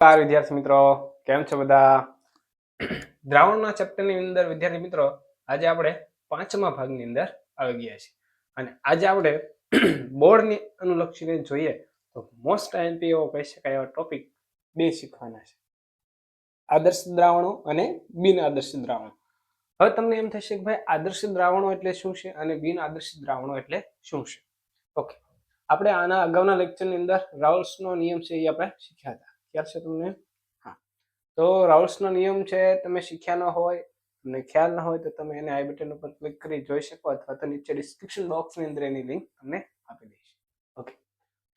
નમસ્કાર, વિદ્યાર્થી મિત્રો. કેમ છો બધા? દ્રાવણના ચેપ્ટરની અંદર, વિદ્યાર્થી મિત્રો, આજે આપણે પાંચમા ભાગની અંદર આવી ગયા છીએ. અને આજે આપણે બોર્ડની અનુલક્ષીને જોઈએ તો મોસ્ટ એનપી એવો કહી શકાય એવા ટોપિક બે શીખવાના છે. આદર્શ દ્રાવણો અને બિન આદર્શ દ્રાવણો. હવે તમને એમ થશે કે ભાઈ, આદર્શ દ્રાવણો એટલે શું છે અને બિન આદર્શ દ્રાવણો એટલે શું છે? ઓકે આપણે આના અગાઉના લેક્ચરની અંદર રાઉલ્સનો નિયમ છે એ આપણે શીખ્યા હતા. ખ્યાલ છે તમને? હા. તો રાઉલ્સનો નિયમ છે તમે શીખ્યા ન હોય તમને ખ્યાલ ન હોય તો તમે એને આઈ બટન ઉપર ક્લિક કરી જોઈ શકો અથવા તો નીચે ડિસ્ક્રિપ્શન બોક્સની અંદર એની લિંક તમને આપી દઈશ. ઓકે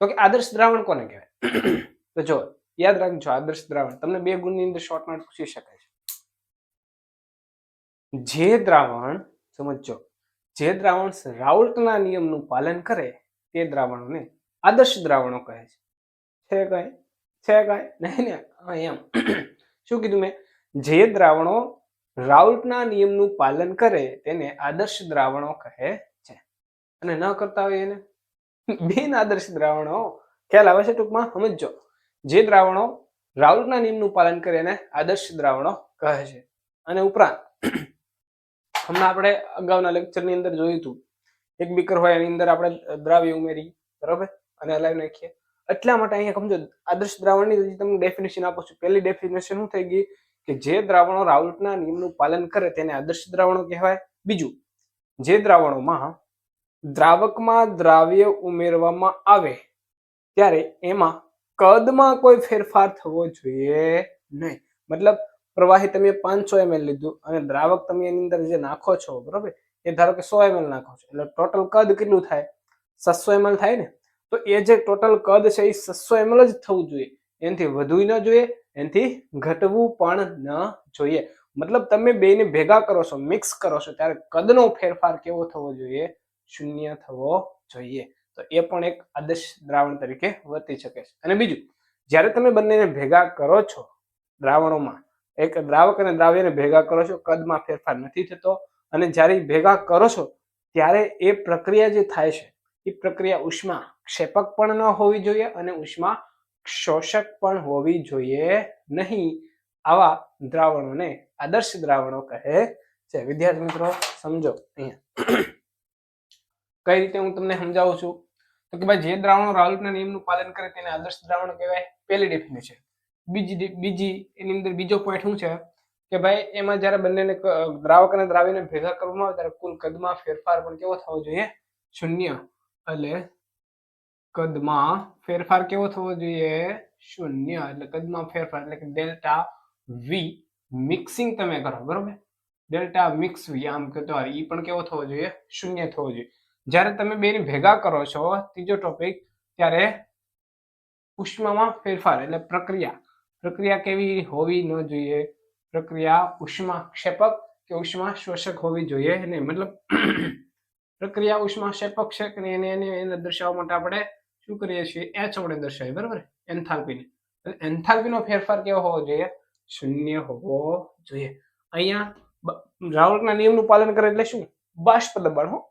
તો કે આદર્શ દ્રાવણ કોને કહેવાય? તો જો યાદ રાખજો આદર્શ દ્રાવણ. તમને બે ગુણની અંદર શોર્ટમાં પૂછી શકાય છે. જે દ્રાવણ સમજો જે દ્રાવણ રાઉલ્ટના નિયમનું પાલન કરે તે દ્રાવણોને આદર્શ દ્રાવણો કહે છે. છે કઈ? છે કાંઈ? નહીં ને એમ. શું કીધું મેં? જે દ્રાવણો રાઉટના નિયમનું પાલન કરે તેને આદર્શ દ્રાવણો કહે છે. અને ન કરતા હોય એને? બિન આદર્શ દ્રાવણો. ખ્યાલ આવે છે ટૂંકમાં? સમજો જે દ્રાવણો રાઉટના નિયમનું પાલન કરે એને આદર્શ દ્રાવણો કહે છે. અને ઉપરાંત, હમણાં આપણે અગાઉના લેક્ચરની અંદર જોયું હતું એક બીકર હોય એની અંદર આપણે દ્રાવ્ય ઉમેરી. બરોબર? અને હલાવી નાખીએ. એટલા માટે અહીંયા સમજો, આદર્શ દ્રાવણની હજી તમને ડેફિનેશન આપું છું, પહેલી ડેફિનેશન શું થઈ ગઈ? કે જે દ્રાવણો રાઉલ્ટના નિયમનું પાલન કરે તેને આદર્શ દ્રાવણો કહેવાય. બીજું, જે દ્રાવણોમાં દ્રાવકમાં દ્રાવ્ય ઉમેરવામાં આવે, ત્યારે એમાં કદમાં કોઈ ફેરફાર થવો જોઈએ નહીં. મતલબ, પ્રવાહી તમે પાંચસો એમએલ લીધું અને દ્રાવક તમે એની અંદર જે નાખો છો, બરોબર? એ ધારો કે સો એમએલ નાખો છો, એટલે ટોટલ કદ કેટલું થાય? સત્સો એમએલ થાય ને? તો એ જે ટોટલ કદ છે એ છસો એમએલ જ થવું જોઈએ. એનાથી વધુ ન જોઈએ, એનાથી ઘટવું પણ ન જોઈએ. મતલબ તમે બેને ભેગા કરો છો, મિક્સ કરો છો, ત્યારે કદનો ફેરફાર કેવો થવો જોઈએ? શૂન્ય થવો જોઈએ. તો એ પણ એક આદર્શ દ્રાવણ તરીકે વર્તી શકે છે. અને બીજું, જ્યારે તમે બંનેને ભેગા કરો છો દ્રાવણોમાં, એક દ્રાવક અને દ્રાવ્યને ભેગા કરો છો, કદમાં ફેરફાર નથી થતો. અને જ્યારે ભેગા કરો છો, ત્યારે એ પ્રક્રિયા જે થાય છે એ પ્રક્રિયા ઉષ્મા ક્ષેપક પણ ન હોવી જોઈએ અને ઉષ્મા શોષક પણ હોવી જોઈએ નહીં. આવા દ્રાવણોને આદર્શ દ્રાવણો કહે છે. વિદ્યાર્થી મિત્રો, સમજો અહીંયા. કઈ રીતે હું તમને સમજાવું છું? તો કે ભાઈ, જે દ્રાવણો રાહુલના નિયમનું પાલન કરે તેને આદર્શ દ્રાવણ કહેવાય. પહેલી ડેફિનેશન બીજી બીજી એની અંદર બીજો પોઈન્ટ શું છે? કે ભાઈ, એમાં જ્યારે બંનેને દ્રાવક અને દ્રાવીને ભેગા કરવામાં આવે ત્યારે કુલ કદમાં ફેરફાર પણ કેવો થવો જોઈએ? શૂન્ય. એટલે કદમાં ફેરફાર કેવો થવો જોઈએ? શૂન્ય. એટલે કદમાં ફેરફાર, એટલે કે ડેલ્ટા વી મિક્સિંગ તમે કરો, બરોબર? ડેલ્ટા મિક્સ વી આમ કહેતો હોય ઈ પણ કેવો થવો જોઈએ? શૂન્ય થવો જોઈએ. જ્યારે તમે બેને ભેગા કરો છો, ત્રીજો ટોપિક ત્યારે ઉષ્મામાં ફેરફાર, એટલે પ્રક્રિયા. પ્રક્રિયા કેવી હોવી ન જોઈએ? પ્રક્રિયા ઉષ્મા ક્ષેપક કે ઉષ્મા શોષક હોવી જોઈએ? નહીં મતલબ, પ્રક્રિયા ઉષ્મા ક્ષેપક છે કે એને એને દર્શાવવા માટે આપણે શું કરીએ છીએ? એચ વડે દર્શાવીએ બરાબર? એન્થાલ્પીને એન્થાલ્પીનો ફેરફાર કેવો હોવો જોઈએ? શૂન્ય હોવો જોઈએ. અહીંયા બ- નિયમનું પાલન કરે એટલે શું? બાષ્પ દબાણ, હો.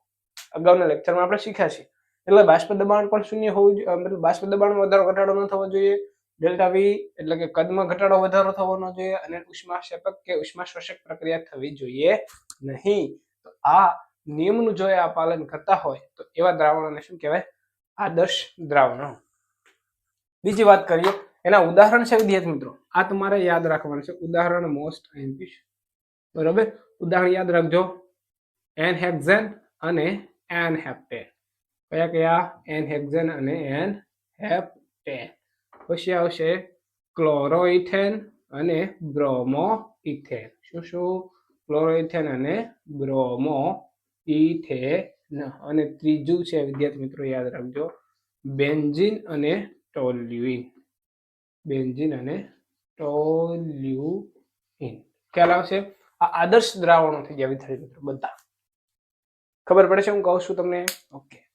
અગાઉના લેક્ચરમાં આપણે શીખ્યા છીએ. એટલે બાષ્પ દબાણ પણ શૂન્ય હોવું જોઈએ મતલબ બાષ્પ દબાણમાં વધારો ઘટાડો ન થવો જોઈએ. ડેલ્ટા વી એટલે કે કદમાં ઘટાડો વધારો થવો ન જોઈએ અને ઉષ્મા શેપક કે ઉષ્મા શોષક પ્રક્રિયા થવી જોઈએ નહીં. તો આ નિયમનું જો આ પાલન કરતા હોય, તો એવા દ્રાવણોને શું કહેવાય? આદર્શ દ્રાવણો. બીજી વાત કરીએ, એના ઉદાહરણ છે વિદ્યાર્થી મિત્રો. આ તમારે યાદ રાખવાનું છે. ઉદાહરણ મોસ્ટ એમપી બરોબર? ઉદાહરણ યાદ રાખજો. એન હેક્ઝેન અને એન હેપ્ટેન કયા કયા? એન હેક્ઝેન અને એન હેપ્ટેન પછી આવશે ક્લોરોઇથેન અને બ્રોમો ઇથેન શું શું? ક્લોરોઇથેન અને બ્રોમો ઇથેન અને ત્રીજું છે, વિદ્યાર્થી મિત્રો, યાદ રાખજો. બેન્ઝિન અને ટોલ્યુઇન. બેન્ઝિન અને ટોલ્યુઇન. ખ્યાલ આવશે? આ આદર્શ દ્રાવણો થઈ ગયા, વિદ્યાર્થી મિત્રો, બધા. ખબર પડે છે, હું કહું છું તમને? ઓકે.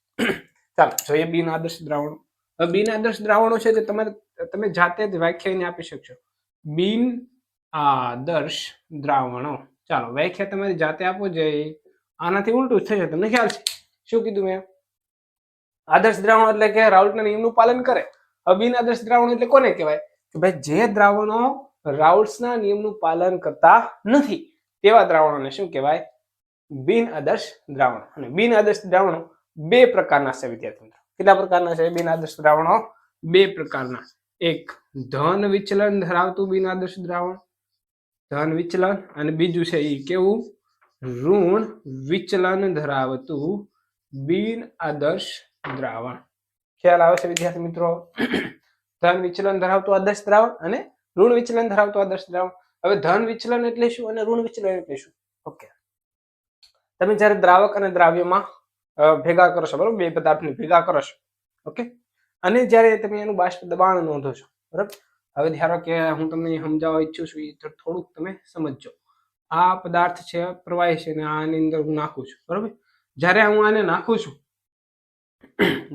ચાલો, જોઈએ બિન આદર્શ દ્રાવણો. બિન આદર્શ દ્રાવણો છે, તે તમારે, તમે જાતે જ વ્યાખ્યાને આપી શકશો. બિન આદર્શ દ્રાવણો. ચાલો, વ્યાખ્યા તમારી જાતે આપો જોઈએ આનાથી ઉલટું થશે તમને ખ્યાલ છે? શું કીધું મેં? આદર્શ દ્રાવણ એટલે કે રાઉલ્ટના નિયમનું પાલન કરે. બિન આદર્શ દ્રાવણ એટલે કોને કહેવાય? કે ભાઈ, જે દ્રાવણો રાઉટ્સના નિયમનું પાલન કરતા નથી, તેવા દ્રાવણોને શું કહેવાય? બિન આદર્શ દ્રાવણ. અને બિન આદર્શ દ્રાવણો બે પ્રકારના છે, વિદ્યાર્થી કેટલા પ્રકારના છે બિન આદર્શ દ્રાવણો? બે પ્રકારના. એક ધન વિચલન ધરાવતું બિન આદર્શ દ્રાવણ, ધન વિચલન અને બીજું છે એ કેવું? ઋણ વિચલન ધરાવતું બિન આદર્શ દ્રાવણ. ખ્યાલ આવે છે વિદ્યાર્થી મિત્રો? ધન વિચલન ધરાવતું આદર્શ દ્રાવણ અને ઋણ વિચલન ધરાવતું આદર્શ દ્રાવણ. હવે ધન વિચલન એટલે શું અને ઋણ વિચલન એટલે શું? ઓકે તમે જ્યારે દ્રાવક અને દ્રાવ્યમાં ભેગા કરો છો, બરોબર? બે પદાર્થને ભેગા કરો છો. ઓકે અને જ્યારે તમે એનું બાષ્પ દબાણ નોંધો છો, બરાબર? હવે ધારો કે હું તમને સમજાવવા ઈચ્છું છું, એ થોડુંક તમે સમજજો. આ પદાર્થ છે, પ્રવાહી છે આની અંદર હું નાખું છું, બરોબર? જ્યારે હું આને નાખું છું,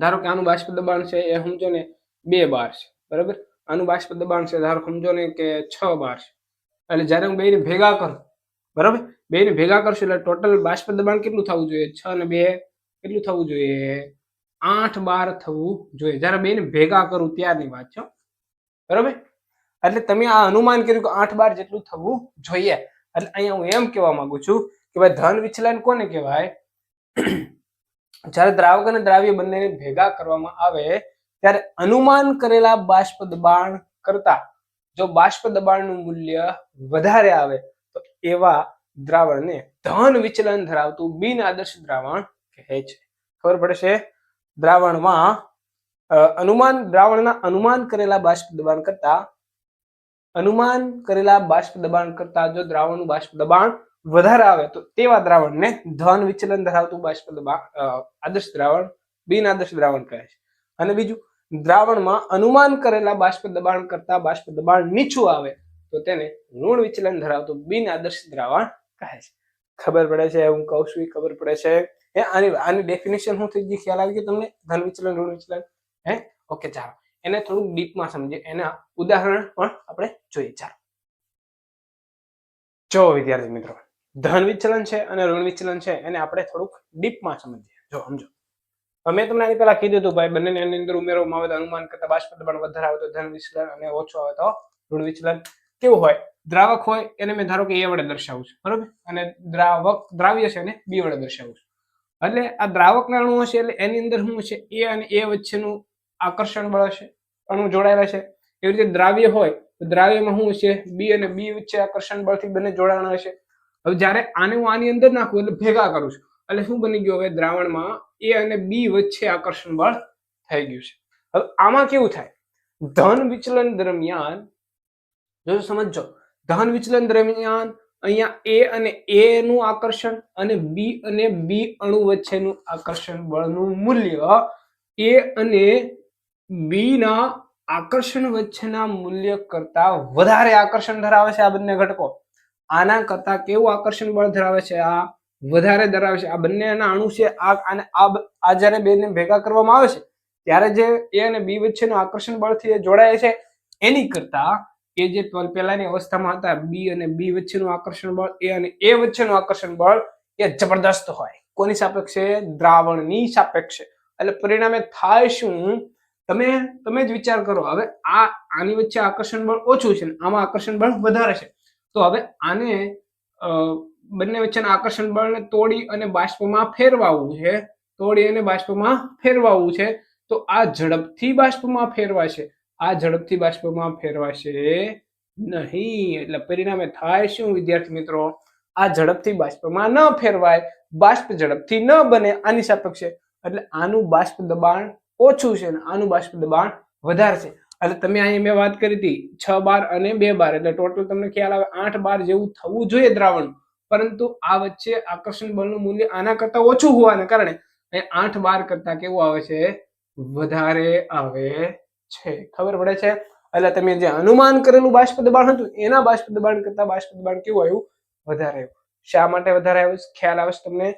ધારો કે આનું બાષ્પ દબાણ છે એ સમજો ને બે બાર છે, બરાબર? આનું બાષ્પ દબાણ છે, ધારો સમજો ને કે છ બાર છે. એટલે જ્યારે હું બેને ભેગા કરું, બરાબર? બેને ભેગા કરશું એટલે ટોટલ બાષ્પ દબાણ કેટલું થવું જોઈએ? છ અને બે કેટલું થવું જોઈએ? આઠ બાર થવું જોઈએ. જ્યારે બેને ભેગા કરું ત્યારની વાત છે. બરાબર? એટલે તમે આ અનુમાન કર્યું કે આઠ બાર જેટલું થવું જોઈએ. એટલે અહીંયા હું એમ કહેવા માંગુ છું કે ભાઈ ધન વિચલન કોને કહેવાય? જ્યારે દ્રાવક અને દ્રાવ્ય બંનેને ભેગા કરવામાં આવે, ત્યારે અનુમાન કરેલા બાષ્પ દબાણ કરતા જો બાષ્પ દબાણનું મૂલ્ય વધારે આવે, તો એવા દ્રાવણને ધન વિચલન ધરાવતું બિન આદર્શ દ્રાવણ કહે છે. ખબર પડશે દ્રાવણમાં અનુમાન, દ્રાવણના અનુમાન કરેલા બાષ્પ દબાણ કરતા અનુમાન કરેલા બાષ્પ દબાણ કરતા જો દ્રાવણનું બાષ્પ દબાણ વધારે આવે તો તેવા દ્રાવણને ધન વિચલન ધરાવતું બાષ્પ દબાણ આદર્શ દ્રાવણ, બિન આદર્શ દ્રાવણ કહે છે. અને બીજું, દ્રાવણમાં અનુમાન કરેલા બાષ્પ દબાણ કરતા બાષ્પ દબાણ નીચું આવે તો તેને ઋણ વિચલન ધરાવતું બિન આદર્શ દ્રાવણ કહે છે. ખબર પડે છે, હું કહું છું ખબર પડે છે. હે, આની આની ડેફિનેશન હું થઈ ગઈ? ખ્યાલ આવી ગયો તમને? ધન વિચલન, ઋણ વિચલન? હે? ઓકે ચાલો. એને થોડુંક ડીપમાં સમજીએ. એના ઉદાહરણ પણ આપણે જોઈએ. ચાલો. જો વિદ્યાર્થી મિત્રો, ધન વિચલન છે અને ઋણ વિચલન છે, એને આપણે થોડુંક ડીપમાં સમજીએ. જો સમજો. મેં તમને આની પહેલા કીધું હતું, ભાઈ, બંનેની એની અંદર ઉમેરવામાં આવે તો અનુમાન કરતા બાષ્પ દબાણ વધારે આવે તો ધન વિચલન અને ઓછો આવે તો ઋણ વિચલન. કેવું હોય? દ્રાવક હોય એને મેં ધારો કે એ વડે દર્શાવું છું, બરોબર? અને દ્રાવક, દ્રાવ્ય છે એને બી વડે દર્શાવું છું. એટલે આ દ્રાવકના અણુ હશે એટલે એની અંદર શું છે? એ અને એ વચ્ચેનું આકર્ષણ બળ હશે અણુ જોડાયેલા છે. એવી રીતે દ્રાવ્ય હોય તો દ્રાવ્યમાં શું છે? બી અને બી વચ્ચે આકર્ષણ બળથી બંને જોડાણ હશે હવે જ્યારે આને હું આની અંદર નાખું એટલે ભેગા કરું છું. એટલે શું બની ગયું? હવે દ્રાવણમાં એ અને બી વચ્ચે આકર્ષણ બળ થઈ ગયું છે. હવે આમાં કેવું થાય? ધન વિચલન દરમિયાન, જો સમજો ધન વિચલન દરમિયાન અહીંયા એ અને એ નું આકર્ષણ અને બી અને બી અણુ વચ્ચેનું આકર્ષણ બળનું મૂલ્ય એ અને બી ના આકર્ષણ વચ્ચેના મૂલ્ય કરતા વધારે આકર્ષણ ધરાવે છે આ બંને ઘટકો. આના કરતા કેવું આકર્ષણ બળ ધરાવે છે? આ વધારે ધરાવે છે. આ બંનેના અણુ છે. આ અને આ જ્યારે બેને ભેગા કરવામાં આવે છે, ત્યારે જે એ અને બી વચ્ચેનું આકર્ષણ બળથી જોડાય છે. એની કરતા એ જે પહેલાની અવસ્થામાં હતા, બી અને બી વચ્ચેનું આકર્ષણ બળ, એ અને એ વચ્ચેનું આકર્ષણ બળ, એ જબરદસ્ત હોય. કોની સાપેક્ષે? દ્રાવણની સાપેક્ષે. એટલે પરિણામે થાય શું? તમે તમે જ વિચાર કરો. હવે આ, આની વચ્ચે આકર્ષણ બળ ઓછું છે આમાં આકર્ષણ બળ વધારે છે. તો હવે આને બંને વચ્ચેના આકર્ષણ બળને તોડી અને બાષ્પમાં ફેરવાવું છે. તોડી અને બાષ્પમાં ફેરવાવું છે. તો આ ઝડપથી બાષ્પમાં ફેરવાશે. આ ઝડપથી બાષ્પમાં ફેરવાશે નહીં. એટલે પરિણામે થાય શું, વિદ્યાર્થી મિત્રો? આ ઝડપથી બાષ્પમાં ન ફેરવાય. બાષ્પ ઝડપથી ન બને આની સાપેક્ષે. એટલે આનું બાષ્પ દબાણ ઓછું છે અને આનું બાષ્પ દબાણ વધારે છે. એટલે તમે અહીંયા મેં વાત કરી હતી, છ બાર અને બે બાર. એટલે ટોટલ તમને ખ્યાલ આવે, આઠ બાર જેવું થવું જોઈએ દ્રાવણ. પરંતુ આ વચ્ચે આકર્ષણ બળનું મૂલ્ય આના કરતા ઓછું હોવાને કારણે આઠ બાર કરતા કેવું આવે છે? વધારે આવે છે. ખબર પડે છે? એટલે તમે જે અનુમાન કરેલું બાષ્પ દબાણ હતું, એના બાષ્પ દબાણ કરતા બાષ્પ દબાણ કેવું આવ્યું? વધારે આવ્યું. શા માટે વધારે આવ્યું? ખ્યાલ આવે છે તમને?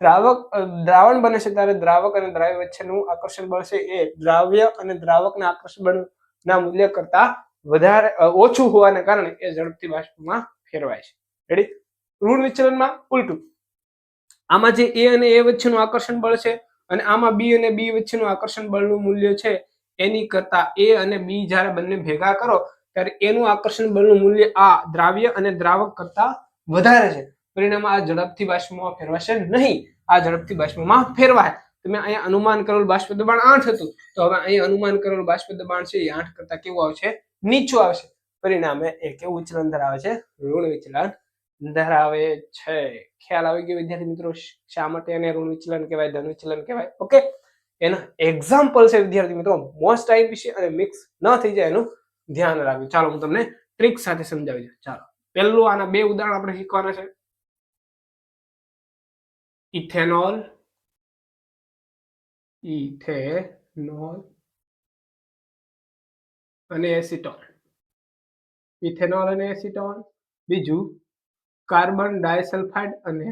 દ્રાવક દ્રાવણ બને છે ત્યારે દ્રાવક અને દ્રાવ્ય વચ્ચેનું આકર્ષણ બળ છે એ દ્રાવ્ય અને દ્રાવકના આકર્ષણ બળના મૂલ્ય કરતા વધારે ઓછું હોવાને કારણે એ ઝડપથી બાષ્પમાં ફેરવાય છે. રેડી ઋણ વિચલનમાં ઉલટું. આમાં જે એ અને એ વચ્ચેનું આકર્ષણ બળ છે અને આમાં બી અને બી વચ્ચેનું આકર્ષણ બળનું મૂલ્ય છે, એની કરતા એ અને બી જ્યારે બંને ભેગા કરો, ત્યારે એનું આકર્ષણ બળનું મૂલ્ય આ દ્રાવ્ય અને દ્રાવક કરતા વધારે છે. પરિણામે આ ઝડપથી બાષ્પમાં ફેરવાશે નહીં. આ ઝડપથી બાષ્પમાં ફેરવાય. તમે અહીંયા અનુમાન કરેલું બાષ્પ દબાણ આઠ હતું. તો હવે અહીં અનુમાન કરેલું બાષ્પ દબાણ છે એ આઠ કરતા કેવું આવશે? નીચું આવશે. પરિણામે એ કેવું વિચલન ધરાવે છે? ઋણ વિચલન ધરાવે છે. ખ્યાલ આવી ગયો વિદ્યાર્થી મિત્રો, શા માટે એને ઋણ વિચલન કહેવાય, ધન વિચલન કહેવાય? ઓકે. એના એક્ઝામ્પલ છે વિદ્યાર્થી મિત્રો મોસ્ટ ટાઈપ વિશે અને મિક્સ ન થઈ જાય એનું ધ્યાન રાખજો. ચાલો હું તમને ટ્રિક સાથે સમજાવી દઉં. ચાલો. પહેલું આના બે ઉદાહરણ આપણે શીખવાના છે. ઇથેનોલ ઇથેનોલ, અને એસિટોન ઇથેનોલ અને એસિટોન બીજું, કાર્બન ડાયસલ્ફાઇડ અને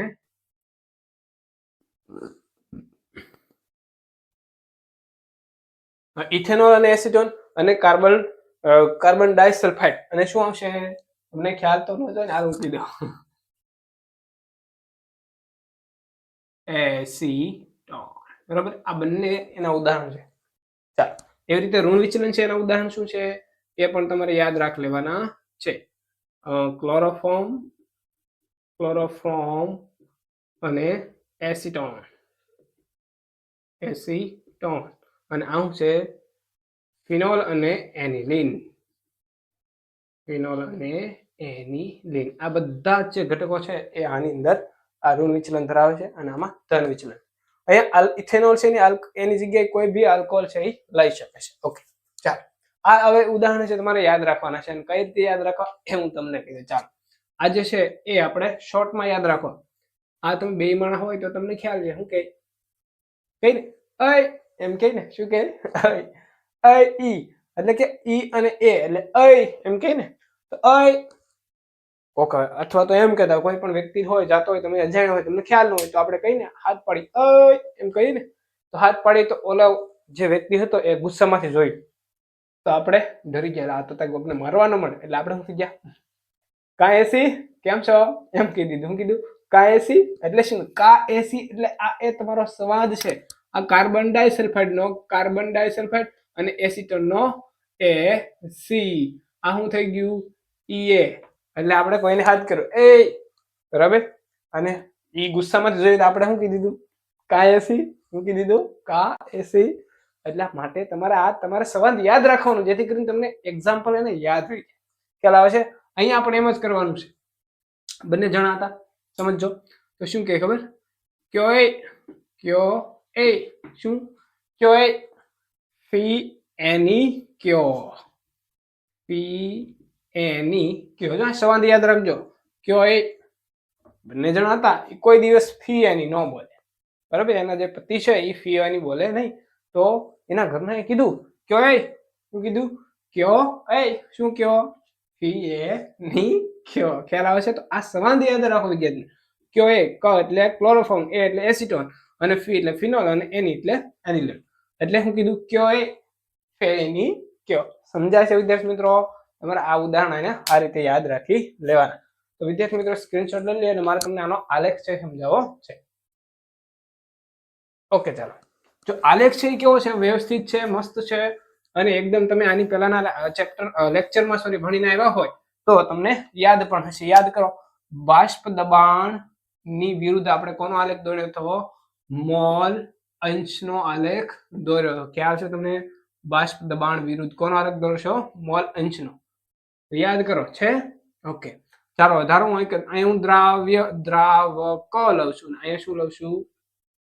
ઇથેનોલ અને એસિટોન અને કાર્બન કાર્બન ડાયસલ્ફાઇડ. અને શું આવશે? તમને ખ્યાલ તો નતો ને આ મૂકી દો. એસિટોન બરાબર આ બંને એના ઉદાહરણ છે ચાલો એવી રીતે ઋણ વિચલન છે એના ઉદાહરણ શું છે એ પણ તમારે યાદ રાખ લેવાના છે ક્લોરોફોર્મ ક્લોરોફોર્મ અને એસિટોન એસિટોન અને આવું છે ફિનોલ અને એનિલિન ફિનોલ અને એનિલિન આ બધા જે ઘટકો છે એ આની અંદર આ ઋણ વિચલન ધરાવે છે અને આમાં ધન વિચલન. અહીંયા ઇથેનોલ છે એની એની જગ્યાએ કોઈ બી આલ્કોહોલ છે એ લઈ શકે છે. ઓકે, ચાલો. આ હવે ઉદાહરણ છે તમારે યાદ રાખવાના છે અને કઈ રીતે યાદ રાખવા? એ હું તમને દઉં ચાલો. આ જે છે એ આપણે શોર્ટમાં યાદ રાખો. આ તમે બે માણસ હોય તો તમને ખ્યાલ છે. શું કહી કઈ ને. અય, એમ કહે ને. શું કહે? અય ઈ. એટલે કે ઈ અને એ. એટલે અય, એમ કહે ને. તો અય ઓકે અથવા તો એમ કહેતા કોઈ પણ વ્યક્તિ હોય, જાતો હોય તમે અજાણ હોય, તમને ખ્યાલ ન હોય, તો આપણે કહીને હાથ પાડી, અય, એમ કહીએ ને તો હાથ પાડી તો ઓલો જે વ્યક્તિ હતો એ ગુસ્સામાંથી જોયું તો આપણે ડરી ગયા. આ તો ત્યાં આપણે મારવા ન મળે. એટલે આપણે શું ગયા? કા એસી? કેમ છો? એમ કહી દીધું, હું કીધું કા એસી? એટલે શું? કા એસી? એટલે આ એ તમારો સ્વાદ છે. આ કાર્બન ડાયસલ્ફાઇડ નો કાર્બન ડાયસલ્ફાઇડ અને એસિટોન નો એ સી. આ શું થઈ ગયું? ઈ એ. એટલે આપણે કોઈને હાથ કર્યો. એ બરાબર અને એ ગુસ્સામાં જોઈએ તો આપણે શું કીધું કા એસી શું દીધું? કા એસી એટલે માટે તમારે આ તમારે સંવાદ યાદ રાખવાનું, જેથી કરીને તમને એક્ઝામ્પલ એને યાદ રહી ખ્યાલ આવે છે? અહીંયા આપણે એમ જ કરવાનું છે. બંને જણા હતા. સમજો તો શું કહે ખબર? કયો એ? કયો એ? શું? કયો એ? ફી એની કયો? ફી એની કયો જો સંવાદ યાદ રાખજો. કયો એ બંને જણા હતા, એ કોઈ દિવસ ફી એની ન બોલે. બરાબર? એના જે પતિ છે, એ ફી એની બોલે નહીં. તો એના ઘરના એ કીધું, કયો એ? શું કીધું? કયો એ. શું કયો? ફી એ ની કયો. ખ્યાલ આવે છે તો આ સંવાદ યાદ રાખો વિદ્યાર્થી. કયો એ, ક એટલે ક્લોરોફોર્મ એ એટલે એસિટોન અને ફી એટલે ફિનોલ અને એની એટલે એનિલિન એટલે હું કીધું? કયો એ ફેની કયો. સમજાય છે વિદ્યાર્થી મિત્રો? તમારે આ ઉદાહરણ એને આ રીતે યાદ રાખી લેવાના. તો વિદ્યાર્થી મિત્રો સ્ક્રીનશોટ લઈ લઈએ અને મારે તમને આનો આલેખ છે સમજાવવો છે. ઓકે ચાલો. જો આલેખ છે એ કેવો છે? વ્યવસ્થિત છે, મસ્ત છે અને એકદમ તમે આની પહેલાના ચેપ્ટર લેક્ચરમાં સોરી ભણીને આવ્યા હોય તો તમને યાદ પણ હશે. યાદ કરો, બાષ્પ દબાણની વિરુદ્ધ આપણે કોનો આલેખ દોર્યો હતો? મોલ અંશનો આલેખ દોર્યો ખ્યાલ છે તમને? બાષ્પ દબાણ વિરુદ્ધ કોનો આલેખ દોરશો? મોલ અંશનો. યાદ કરો, છે? ઓકે. ચાલો ધારો હું અહીંયા હું દ્રાવ્ય દ્રાવક લઉં છું અહીંયા શું લઉં છું?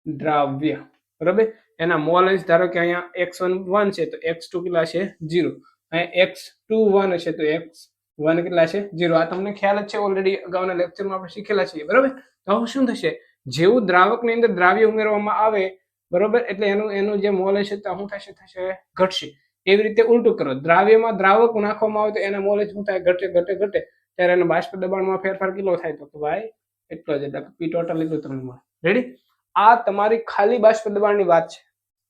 દ્રાવ્ય. બરાબર? એના મોલ ધારો કે અહીંયા એક્સ વન વન છે, તો એક્સ ટુ કેટલા છે? ઝીરો અહીંયા એક્સ ટુ વન છે, તો એક્સ વન કેટલા છે? ઝીરો આ તમને ખ્યાલ જ છે ઓલરેડી અગાઉના લેક્ચરમાં આપણે શીખેલા છીએ, બરાબર? તો હવે શું થશે? જેવું દ્રાવકની અંદર દ્રાવ્ય ઉમેરવામાં આવે, બરોબર? એટલે એનું એનું જે મોલ હશે, તો શું થશે? થશે, ઘટશે. એવી રીતે ઉલટું કરો. દ્રાવ્યમાં દ્રાવક નાખવામાં આવે તો એના મોલેજ શું થાય? ઘટે ઘટે ઘટે. ત્યારે એના બાષ્પ દબાણમાં ફેરફાર કેટલો થાય તો ભાઈ એટલો જ. એટલે પી ટોટલ એટલું તમને રેડી આ તમારી ખાલી બાષ્પ દબાણની વાત છે.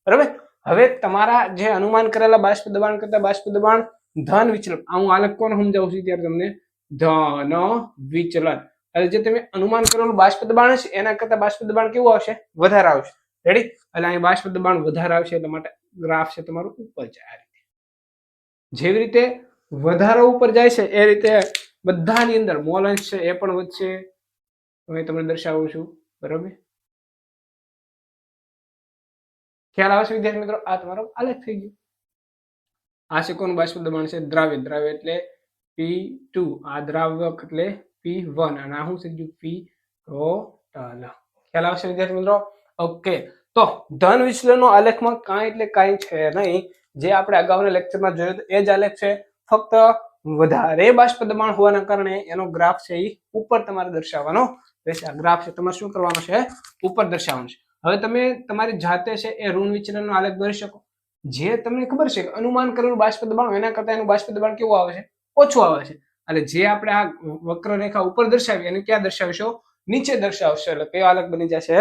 બરાબર? હવે તમારા જે અનુમાન કરેલા બાષ્પ દબાણ કરતા બાષ્પ દબાણ ધન વિચલન. આ હું આલક કોણ સમજાવું છું ત્યારે તમને? ધન વિચલન. એટલે જે તમે અનુમાન કરેલું બાષ્પ દબાણ છે એના કરતા બાષ્પ દબાણ કેવું આવશે? વધારે આવશે. રેડી એટલે અહીં બાષ્પ દબાણ વધારે આવશે, એટલા માટે ગ્રાફ છે તમારું ઉપર જાય જેવી રીતે વધારો ઉપર જાય છે, એ રીતે બધાની અંદર મોલ છે, એ પણ વધશે. હવે તમને દર્શાવું છું, બરાબર? ખ્યાલ આવે વિદ્યાર્થી મિત્રો? આ તમારો આલેખ થઈ ગયો. આ છે બાષ્પ દબાણ છે, દ્રાવ્ય. દ્રાવ્ય એટલે પી ટુ આ દ્રાવક એટલે પી વન અને આ શું થઈ ગયું પી ટોટલ ખ્યાલ આવશે વિદ્યાર્થી મિત્રો? ઓકે. તો ધન વિચલનનો આલેખમાં કાંઈ એટલે કાંઈ છે નહીં. જે આપણે અગાઉના લેક્ચરમાં જોયું એ જ આલેખ છે. ફક્ત વધારે બાષ્પ દબાણ હોવાના કારણે એનો ગ્રાફ છે એ ઉપર તમારે દર્શાવવાનો રહેશે. આ ગ્રાફ છે, તમારે શું કરવાનો છે? ઉપર દર્શાવવાનો છે. હવે તમે તમારી જાતે છે એ ઋણ વિચલનનો આલેખ દોરી શકો. જે તમને ખબર છે કે અનુમાન કરેલું બાષ્પ દબાણ એના કરતા એનું બાષ્પ દબાણ કેવું આવે છે? ઓછું આવે છે. એટલે જે આપણે આ વક્રરેખા ઉપર દર્શાવી એને ક્યાં દર્શાવીશું? નીચે દર્શાવશો. એટલે કયો આલેખ બની જશે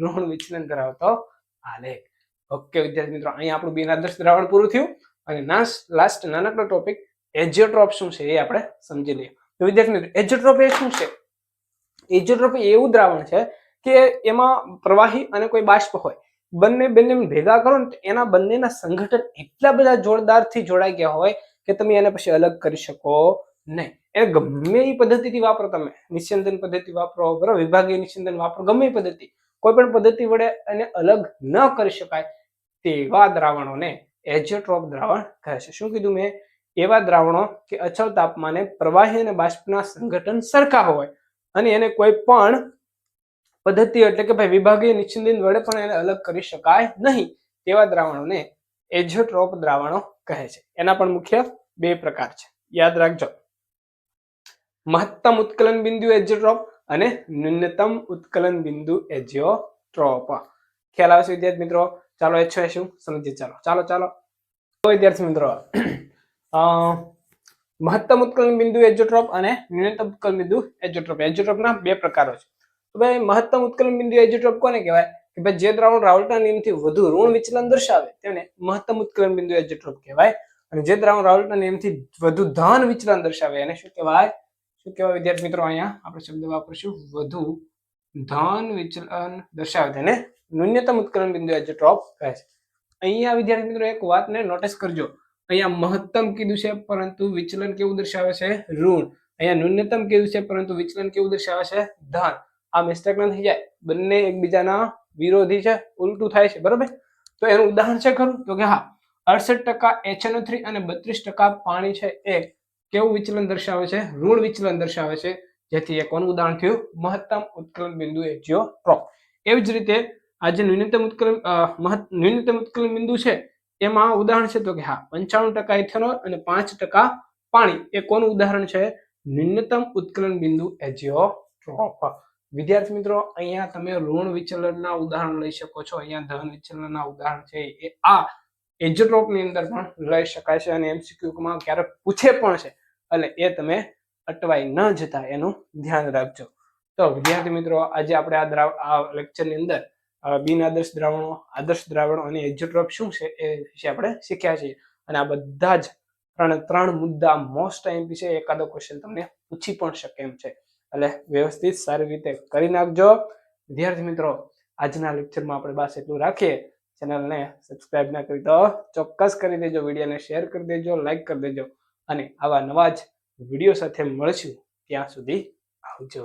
ઋણ વિચલન ધરાવતો આલેખ. ઓકે, વિદ્યાર્થી મિત્રો, અહીંયા આપણું બિનાદર્શ દ્રાવણ પૂરું થયું. અને લાસ્ટ નાનકડો ટોપિક એજિયોટ્રોપ શું છે એ આપણે સમજી લઈએ. તો વિદ્યાર્થી મિત્રો એજિયોટ્રોપ એ શું છે? એજિયોટ્રોપ એવું દ્રાવણ છે કે એમાં પ્રવાહી અને કોઈ બાષ્પ હોય. બંને બંને ભેગા કરો ને એના બંનેના સંગઠન એટલા બધા જોરદારથી જોડાઈ ગયા હોય કે તમે એને પછી અલગ કરી શકો નહીં. એ ગમે એ પદ્ધતિથી વાપરો તમે. નિસ્યંદન પદ્ધતિ વાપરો, બરાબર? વિભાગીય નિસ્યંદન વાપરો, ગમે એ પદ્ધતિ. કોઈ પણ પદ્ધતિ વડે એને અલગ ન કરી શકાય. તેવા દ્રાવણોને એજિયોટ્રોપ દ્રાવણ કહે છે. શું કીધું મેં? એવા દ્રાવણો કે અચળ તાપમાને પ્રવાહી અને બાષ્પના સંગઠન સરખા હોય. અને એને કોઈ પણ પદ્ધતિ એટલે કે ભાઈ વિભાગીય નિશ્ચિંદિન વડે પણ એને અલગ કરી શકાય નહીં. તેવા દ્રાવણોને એજોટ્રોપ દ્રાવણો કહે છે. એના પણ મુખ્ય બે પ્રકાર છે. યાદ રાખજો. મહત્તમ ઉત્કલન બિંદુ એજોટ્રોપ અને ન્યૂનતમ ઉત્કલન બિંદુ એજિયોટ્રોપ ખ્યાલ આવશે વિદ્યાર્થી મિત્રો? ચાલો એ છે શું? સમજીએ, ચાલો. ચાલો ચાલો. તો વિદ્યાર્થી મિત્રો મહત્તમ ઉત્કલન બિંદુ એજોટ્રોપ અને ન્યૂનતમ ઉત્કલન બિંદુ એજોટ્રોપ. એજિયોટ્રોપના બે પ્રકારો છે. તો ભાઈ, મહત્તમ ઉત્કલન બિંદુ એજોટ્રોપ કોને કહેવાય? કે ભાઈ, જે દ્રાવણ રાવલ્ટના નિયમથી વધુ ઋણ વિચલન દર્શાવે, તેને મહત્તમ ઉત્કલન બિંદુ એજોટ્રોપ કહેવાય. અને જે દ્રાવણ રાવલ્ટના નિયમથી વધુ ધન વિચલન દર્શાવે, એને શું કહેવાય? શું કહેવાય વિદ્યાર્થી મિત્રો, અહીંયા આપણે શબ્દ વાપરીશું? વધુ ધન વિચલન દર્શાવે, તેને ન્યૂનતમ ઉત્કલન બિંદુ એજિયોટ્રોપ કહે છે. અહીંયા વિદ્યાર્થી મિત્રો એક વાતને નોટિસ કરજો. અહીંયા મહત્તમ કીધું છે, પરંતુ વિચલન કેવું દર્શાવે છે? ઋણ. અહીંયા ન્યૂનતમ કીધું છે, પરંતુ વિચલન કેવું દર્શાવે છે? ધન. આ મિસ્ટેક ન થઈ જાય. બંને એકબીજાના વિરોધી છે, ઉલટું થાય છે, બરોબર? તો એનું ઉદાહરણ છે ખરું? તો કે હા, અડસઠ ટકા એચએનઓ થ્રી અને બત્રીસ ટકા પાણી છે એ કેવું વિચલન દર્શાવે છે? ઋણ વિચલન દર્શાવે છે. જેથી એ કોનું ઉદાહરણ થયું. મહત્તમ ઉત્કલન બિંદુ એજિયોટ્રોપ એવી જ રીતે આ જે ન્યૂનતમ ઉત્કલન ન્યૂનતમ ઉત્કલન બિંદુ છે, એમાં ઉદાહરણ છે તો કે હા, પંચાણું ટકા ઇથેનોલ અને પાંચ ટકા પાણી. એ કોનું ઉદાહરણ છે? ન્યૂનતમ ઉત્કલન બિંદુ એજિયોટ્રોપ. વિદ્યાર્થી મિત્રો, અહીંયા તમે ઋણ વિચલનના ઉદાહરણ લઈ શકો છો. અહીંયા ધન વિચલનના ઉદાહરણ છે. એ આ એજિયોટ્રોપની અંદર પણ લઈ શકાય છે અને એમસીક્યુમાં ક્યારેક પૂછે પણ છે. એટલે એ તમે અટવાઈ ન જતા, એનું ધ્યાન રાખજો. તો વિદ્યાર્થી મિત્રો, આજે આપણે આ લેક્ચરની અંદર બિન આદર્શ દ્રાવણો આદર્શ દ્રાવણો અને એજિયોટ્રોપ શું છે એ વિશે આપણે શીખ્યા છીએ. અને આ બધા જ ત્રણ ત્રણ મુદ્દા મોસ્ટ આઈએમપી છે એકાદો ક્વેશ્ચન તમને પૂછી પણ શકે એમ છે. એટલે વ્યવસ્થિત સારી રીતે કરી નાખજો. વિદ્યાર્થી મિત્રો, આજના લેક્ચરમાં આપણે બસ એટલું રાખીએ. ચેનલને સબસ્ક્રાઇબ ના કરી તો ચોક્કસ કરી દેજો વિડીયોને શેર કરી દેજો લાઈક કરી દેજો. અને આવા નવા જ વીડિયો સાથે મળશું. ત્યાં સુધી આવજો.